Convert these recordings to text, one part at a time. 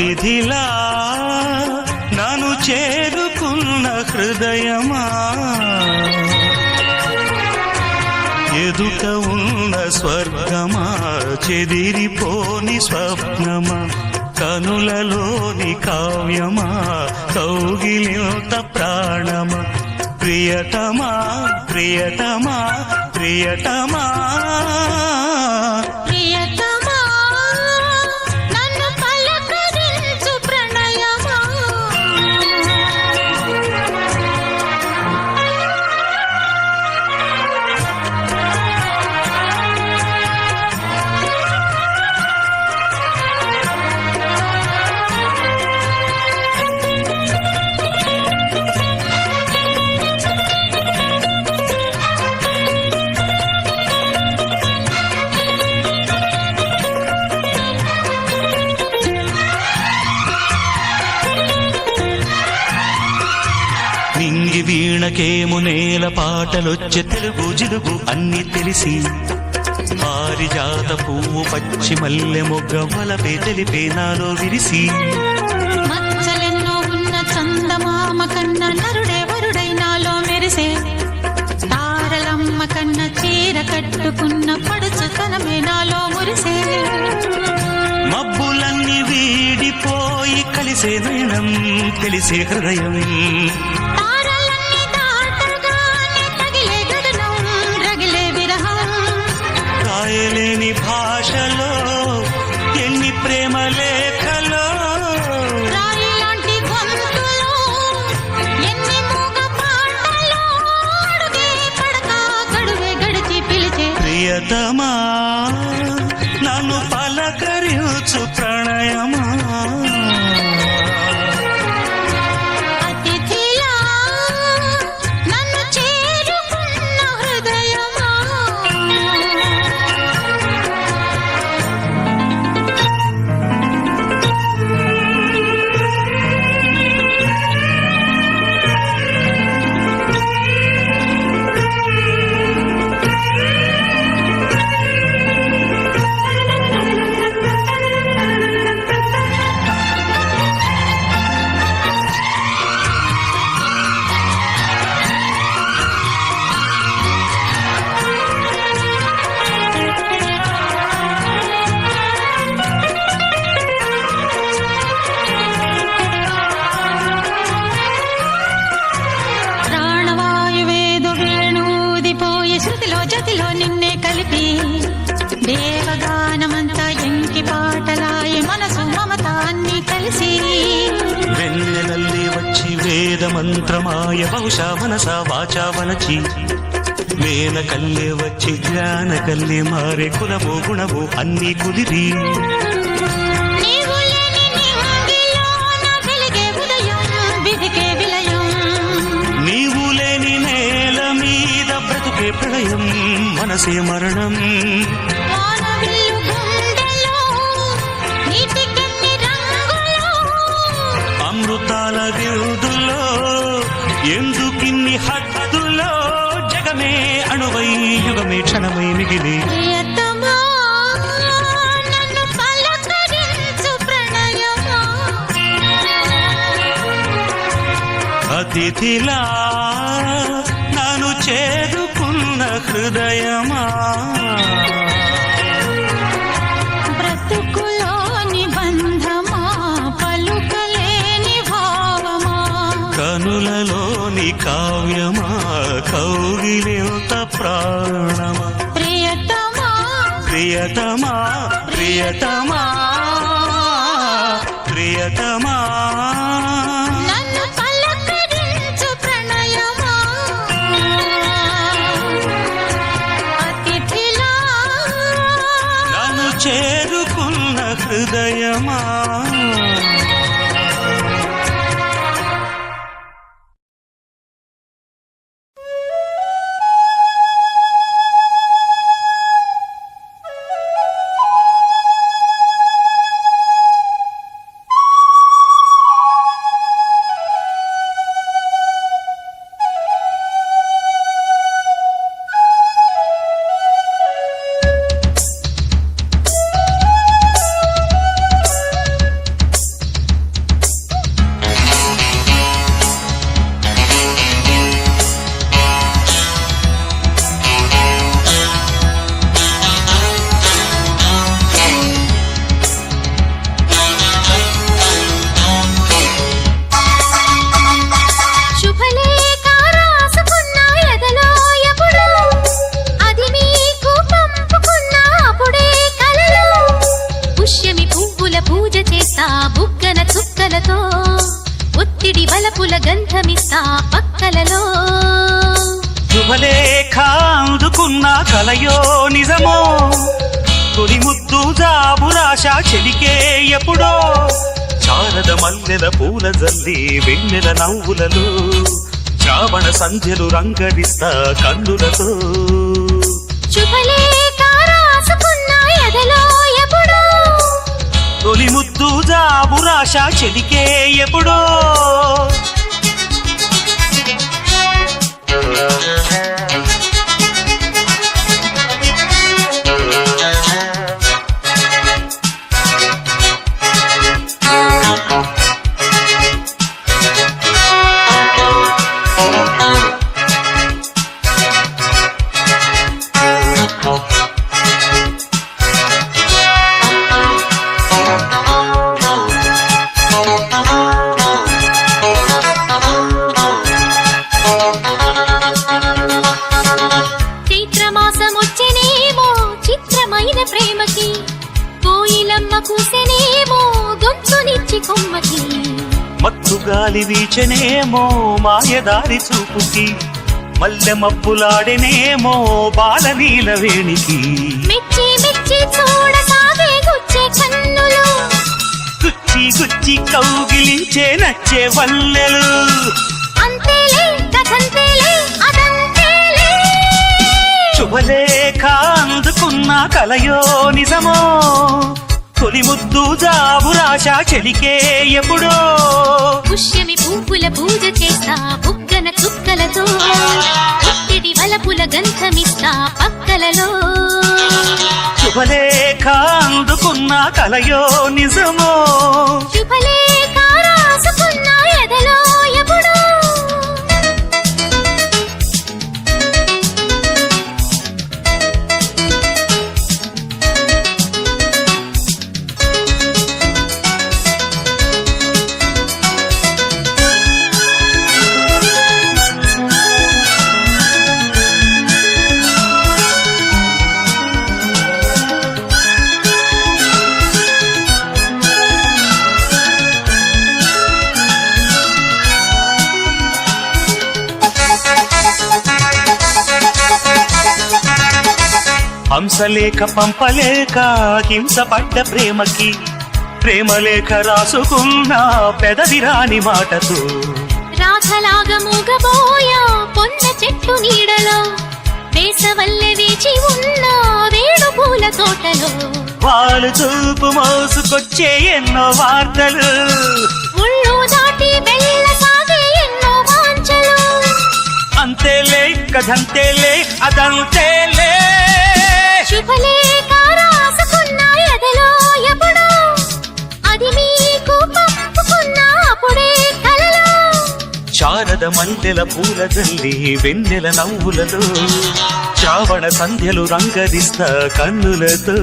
అతిథిలా నన్ను చేరుకున్న హృదయమా? ఎదుట ఉన్న స్వర్గమా? చెదిరిపోని స్వప్నమా? కనులలోని కావ్యమా? కౌగిలింత ప్రాణమా? ప్రియతమా ప్రియతమా ప్రియతమా? వీణకేము నేల పాటలొచ్చే తెలుగు జిలుగు అన్ని తెలిసి. పారిజాత పువ్వు పచ్చి మల్లె మొగ్గ వలపే తెలిపే నాలో విరిసి. మచ్చలెన్నో ఉన్న చందమామ కన్న నరుడే వరుడై నాలో మెరిసే. తారలమ్మ కన్న చీర కట్టుకున్న పడుచుతనమే నాలో మురిసే. మబ్బులన్నీ వీడిపోయి కలిసే నయనం తెలిసే హృదయం. మారే కులము గుణము అన్ని కుదిరి. నీవు లేని నేల మీద బ్రతుకే ప్రళయం మనసే మరణం. అమృతాల విరుదులో ఎందుకిన్ని హద్దులో జగమే అణువై యుగమే క్షణమై మిగిలి. అతిథిలా నన్ను చేరుకున్న హృదయమా? బ్రతుకులోని బంధమా? పలుకలేని భావమా? కనులలోని కావ్యమా? కౌగిలింత ప్రాణమా? ప్రియతమా? ప్రియతమా? ప్రియతమా? నవ్వులలో శ్రావణ సంధ్యలు రంగరిస్తా కన్నులతో. తొలి ముద్దు జాబురాశ చెలికే ఎప్పుడో? వీచనేమో మాయదారి చూపుకి మల్లె మబ్బులాడెనేమో బాలనీల వేణికి. మెచ్చి మెచ్చి చూడసాగే గుచ్చే కన్నులు. గుచ్చి గుచ్చి కౌగిలించే నచ్చే వల్లెలు. అంతేలే కథంతేలే అదంతేలే. శుభలేఖ అందుకున్న కలయో నిజమో. తొలి ముద్దు జాబురాశ చెలికే ఎప్పుడో. పుష్యమి పువ్వుల పూజ చేస్తా బుగ్గన చుక్కలతో. పుట్టిడి వలపుల గంధమిస్తా పక్కలలో. శుభలేఖ అందుకున్న కలయో నిజమో. శుభలేఖ హంసలేఖ పంపలేక హింస పడ్డ ప్రేమకి ప్రేమలేఖ రాసుకున్న పెదవి రాని మాటతో. రాధలాగా మూగబోయా పొన్న చెట్టు నీడలో వేసవల్లె వేచి ఉన్న వేణు పూల తోటలో. వాళ్ళు చూపు మోసుకొచ్చే ఎన్నో వార్తలు. ఒళ్ళు దాటి వెళ్ళ సాగే ఎన్నో వాంఛలు. అంతేలే కథంతేలే అదంతేలే నవ్వులలో శ్రావణ సంధ్యలు రంగరిస్తా కన్నులతో.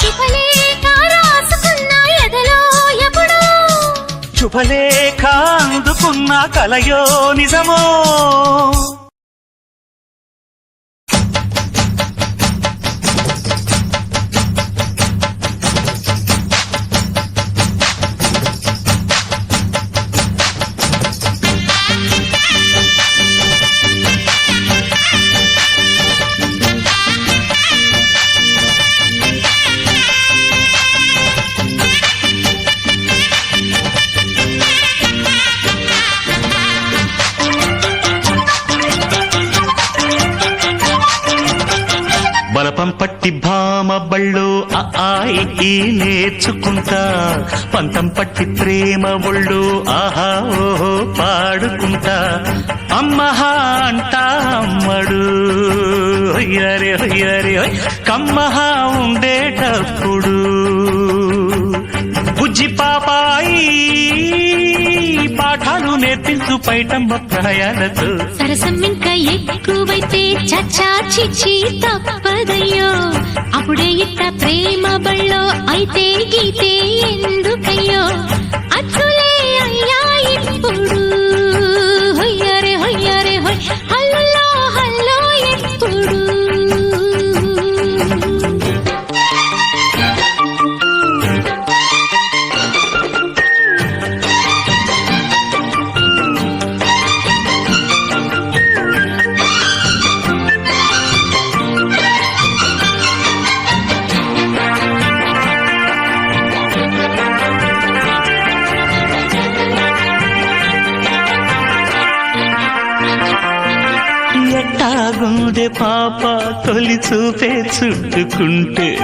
శుభలేఖ రాసుకున్న ఎదలో ఎప్పుడో. శుభలేఖ అందుకున్న కలయో నిజమో. బలపం పట్టి భామ బళ్ళు ఆయి ఈ నేర్చుకుంటా. పంతం పట్టి ప్రేమ ఒళ్ళు ఆహా ఓహో పాడుకుంటా. అమ్మహా అంటా అమ్మడు. అయ్యరే అయ్యరే కమ్మహా ఉండేటప్పుడు. బుజ్జి పాపాయి పాఠాలు నేర్పించు పైటమ్మ ప్రాయాలతో సరసం ఇంకా ఎక్కువైతే చచ్చా చిచ్చి తప్పదయ్యో. అప్పుడే ఇట్ట ప్రేమ బళ్ళో అయితే గీతే ఎందుకయ్యో. అచ్చులే అయ్యా ఇప్పుడు తొలి చూపే చుట్టుకుంటే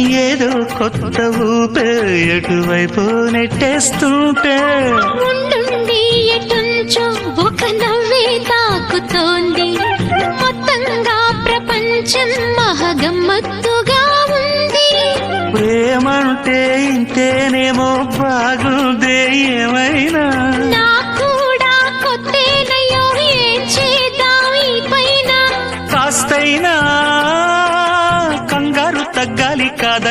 ఏదో కొత్త ఊపే ఎటువైపు నెట్టేస్తుంటే. ఎటుంచో ఒక నవ్వే తాకుతోంది. మొత్తంగా ప్రపంచం మహగమ్మత్తుగా ఉంది. ప్రేమంటే ఇంతేనేమో బాగుందే ఏమైనా.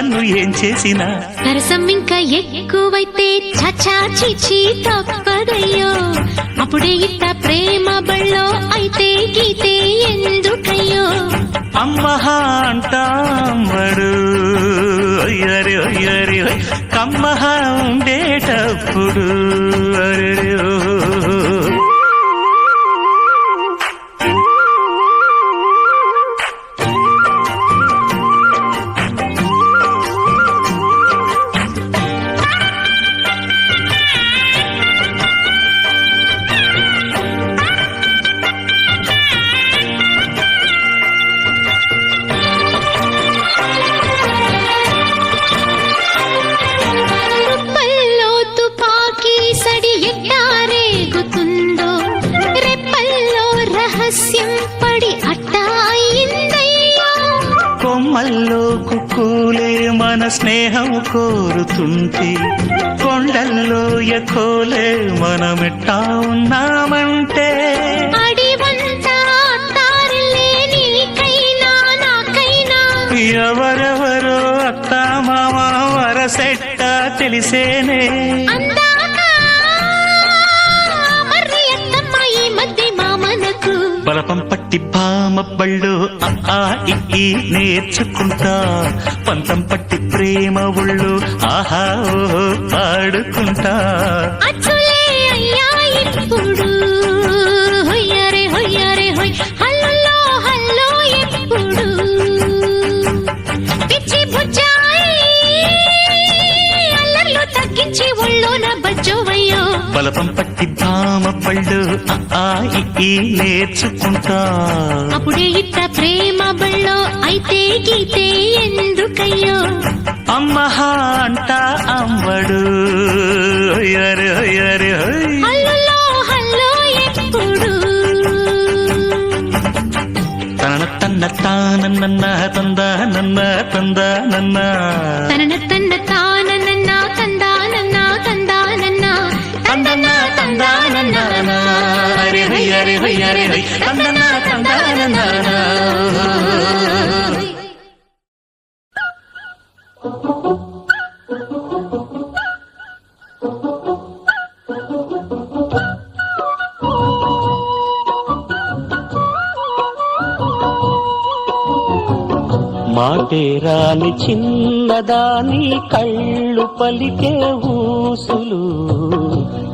కాదన్ను ఏం చేసినా? సరసం ఇంకా ఎక్కువైతే చచా చిచి తప్పదయ్యో. అప్పుడే ఇట్ట ప్రేమ బళ్ళో అయితే గీతే ఎందుకయ్యో? అమ్మహ అంటామడు అయ్యరి అయ్యరి కమ్మహ ఉండేటప్పుడు అరెరే కొమ్మల్లో కుక్కూలే మన స్నేహం కోరుతుంటే కొండల్లో ఎకోలే మనమెట్టా ఉన్నామంటే. ఎవరెవరో అత్త మామ వరసెట్ట తెలిసేనే. బలపం పట్టి భామ బళ్ళో ఆ ఆ, ఈ నేర్చుకుంటా. పంతం పట్టి ప్రేమ ఒళ్ళు ఆహా ఓహో పాడుకుంటా. అచ్చులే అయ్యా ఇప్పుడు బలపం పట్టి భామ ఈ నేర్చుకుంటా. అప్పుడే ఇట్ట ప్రేమ బళ్ళో అయితే గీతే ఎందుకయ్యో? అమ్మహ అంట అమ్మడు తన తన్న తానన్న తంద నన్న తంద నన్న తనన తన్న తానన్న హరి హై హరి హై హరి హై తందన్న తందానన్న చిన్నదాని కళ్ళు పలికే ఊసులు.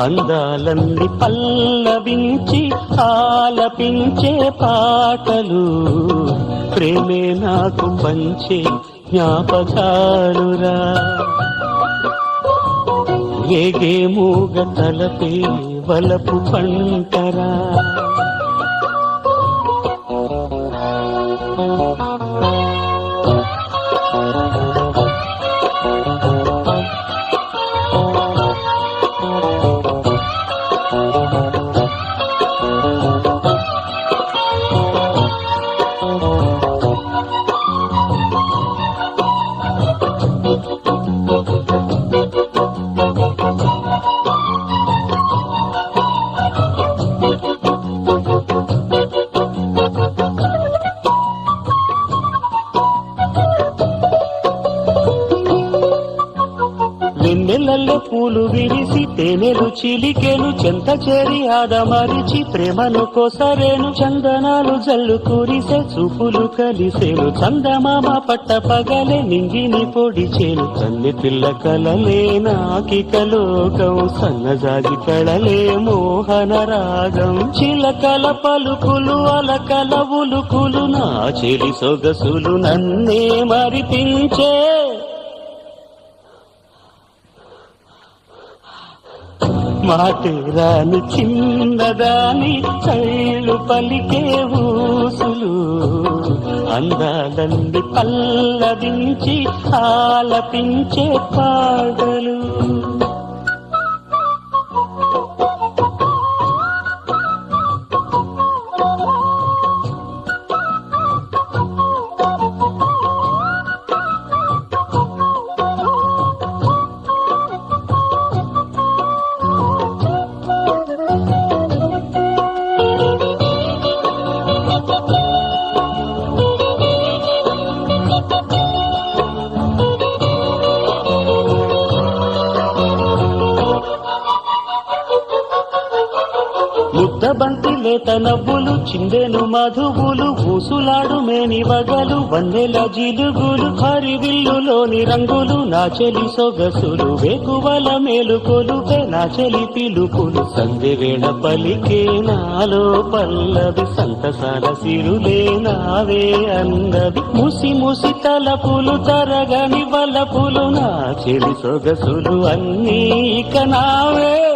అందాలన్నీ పల్లవించి ఆలపించే పాటలు. ప్రేమే నాకు పంచే జ్ఞాపకాలురా. ఏగే మూగ తలపే వలపు పంటరా. చిలికెను చెంత చేరి ఆదమరిచి ప్రేమను కోసరేను చందనాలు జల్లు కురిసే చూపులు కలిసేను. చందమామ పట్ట పగలే నింగిని పొడిచేను తల్లి పిల్ల కలలే నాకిక లోకం సన్నజాజి కళలే మోహన రాగం. చిలకల పలుకులు అలకల ఉలుకులు నా చెలి సొగసులు నన్నే మరిపించే మాటేరాని చిన్నదాని చైలు పలికే ఊసులు. అందాలన్నీ పల్లదించి ఆలపించే పాటలు. ముద్దబంతి నవ్వులు చిందెను మధువులు పూసులాడు మేని వగలు వన్నెల జిలుగులు హరివిల్లులోని రంగులు నా చెలి సొగసులు వేకువల మేలుకొలు నా చెలి పిలుపులు. సంధి వేళ పలికే నాలో పల్లవి సంతసాల సిరులే నావే అందవి. ముసి ముసి తలపులు తరగని వలపులు నా చెలి సొగసులు అన్నీ ఇక నావే.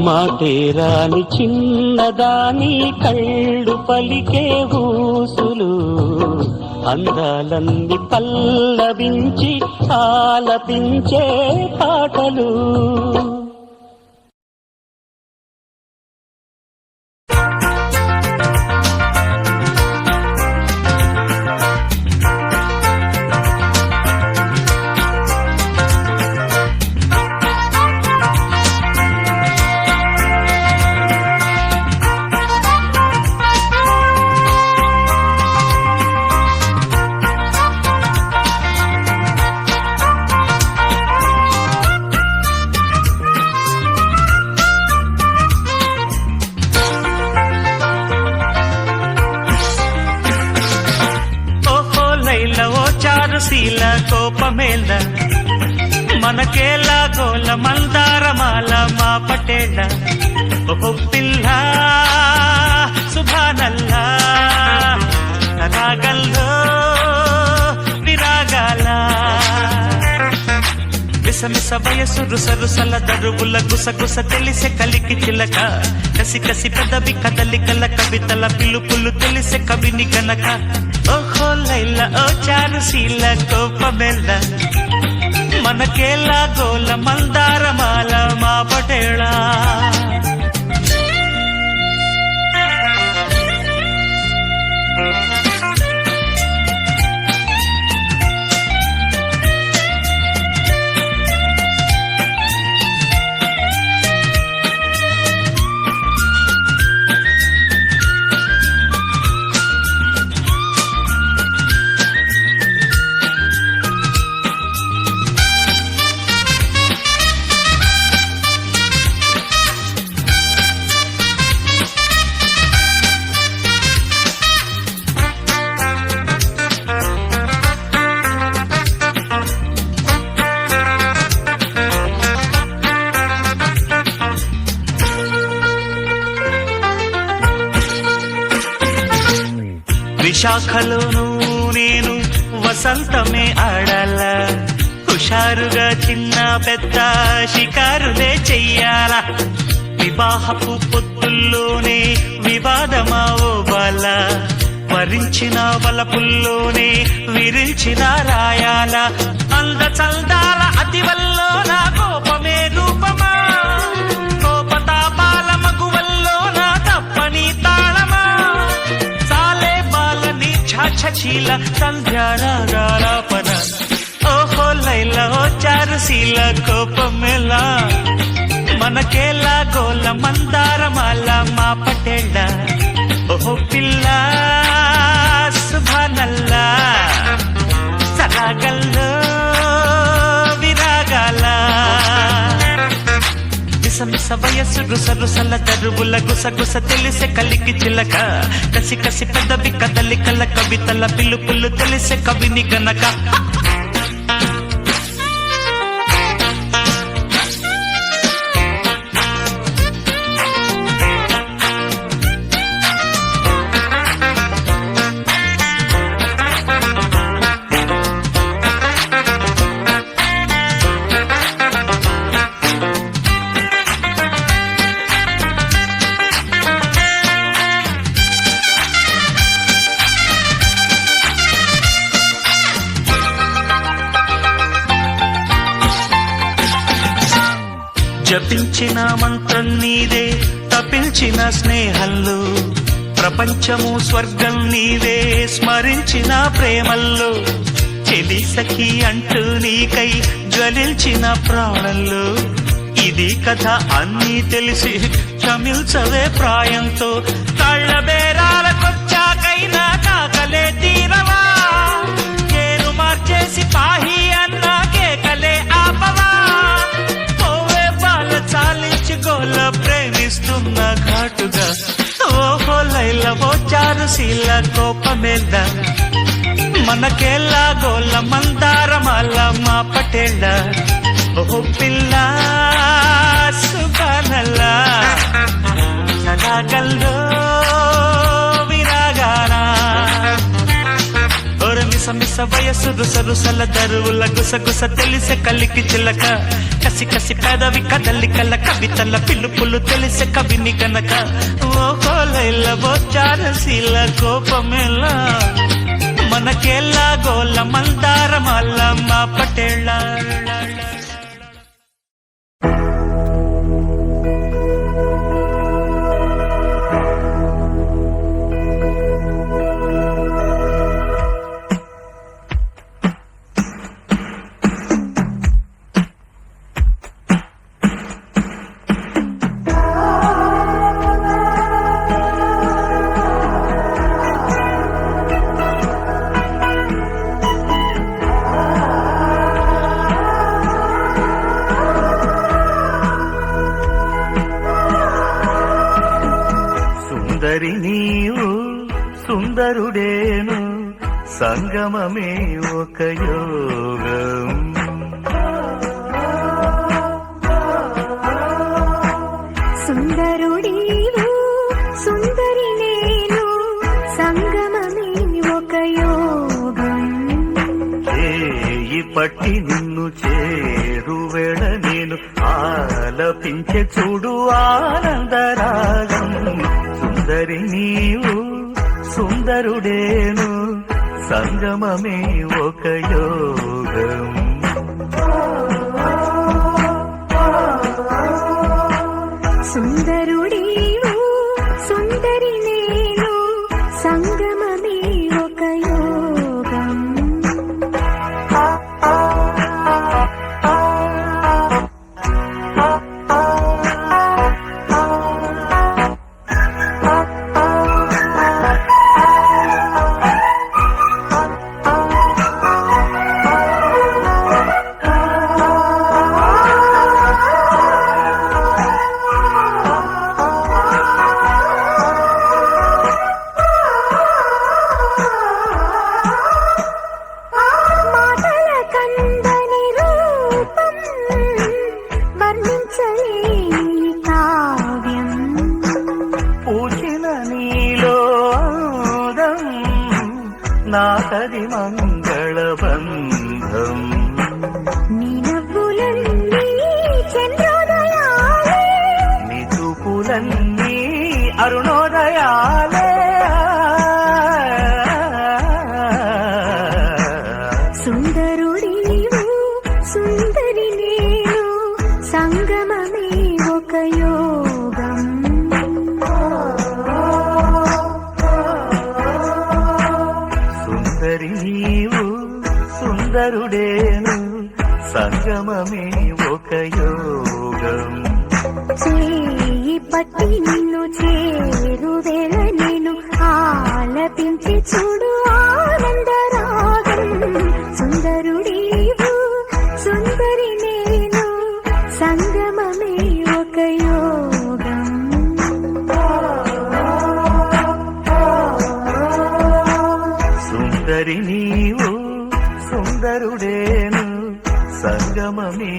మాటేరాని చిన్నదాని కళ్ళు పలికే ఊసులు. అందాలంది పల్లవించి ఆలపించే పాటలు. లైల చారు శీల కోపమేల మనకేలా గోల మందారమాల మా పటేల ఓహో పిల్ల సుభానల్లా రాగల్లో మిసమిస వయసు రుస రుసల దరువుల గుస గుస తెలిసే కలికి చిలక. కసి కసి పెదవి కదలికల కవితల పిలుపులు తెలిసే కవిని గనక. ఓహో లైల ఓ చారు శీల కోపమెల్ల. మనకేలా గోల మందారమాల మా పటేళా. వలపుల్లోనే విరించిన రాయాల అంద చల్దాల అతి నా కోపమే రూపమా? కోపతాపాల మగువల్లో నా తప్పని తాళమా? సాలే బాలని ఛాఛీల సంధ్యారాపన ఓహో లైల ఓ చారుశీల కోపమేలా? మనకేలా గోల మందారమాల మా పటేళ్ళ ఓహో పిల్లా. శుభానల్లా సరాగల్లో విరాగాల మిసమిస వయస్సు రుస రుసల దరువుల గుస గుస తెలిసే కలికి చిలక. కసి కసి పెద్దవి కదలికల కవితల పిలుపులు తెలిసే కవిని గనక. స్నేహంలో ప్రపంచము స్వర్గం నీవే స్మరించిన ప్రేమల్లో. చెలి సఖి అంటూ నీకై జ్వలించిన ప్రాణంలో ఇది కథ అన్నీ తెలిసి క్షమించవే ప్రాయంతో కళ్ళ బేరాలకొచ్చాకైనా కాకలే తీరవా? పేరు మార్చేసి పాహి ఘాటుగా ఓహో లైలవో చారు శీల కోపమేద? మనకేలా గోల మందారమాల మా పటేళ్ళ ఓ పిల్ల సుబానల్లా సదాగల్లో ఓర మిస మిస వయసు రుస రుసల దరువుల గుస గుస తెలిసే కలికి చిలక. కసి కసి పెదవి కదలి కల కవితల పిలుపులు తెలిసే కవిని గనక. ఓ కోలైల బొచ్చారశీల కోపమేలా. మనకేలా గోల మందారమల్ల మా పటేళ్ళ. సంగమమే ఒక രത്നാഹരിമംഗളബന്ധം సుందరి నీవు సుందరుడేను సంగమమే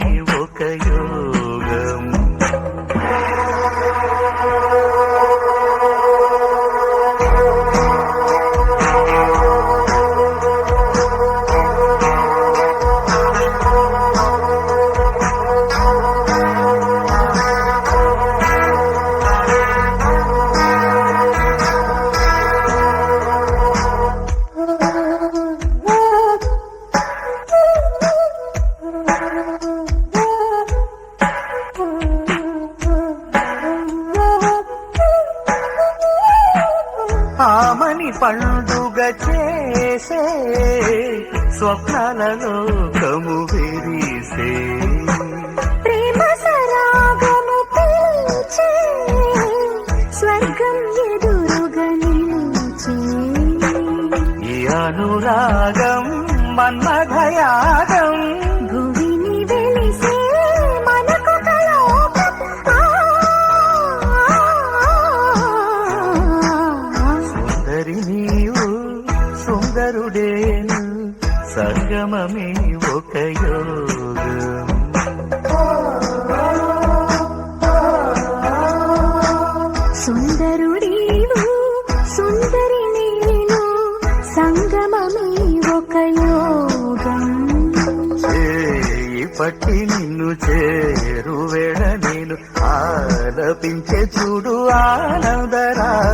చూడు ఆనందరాగం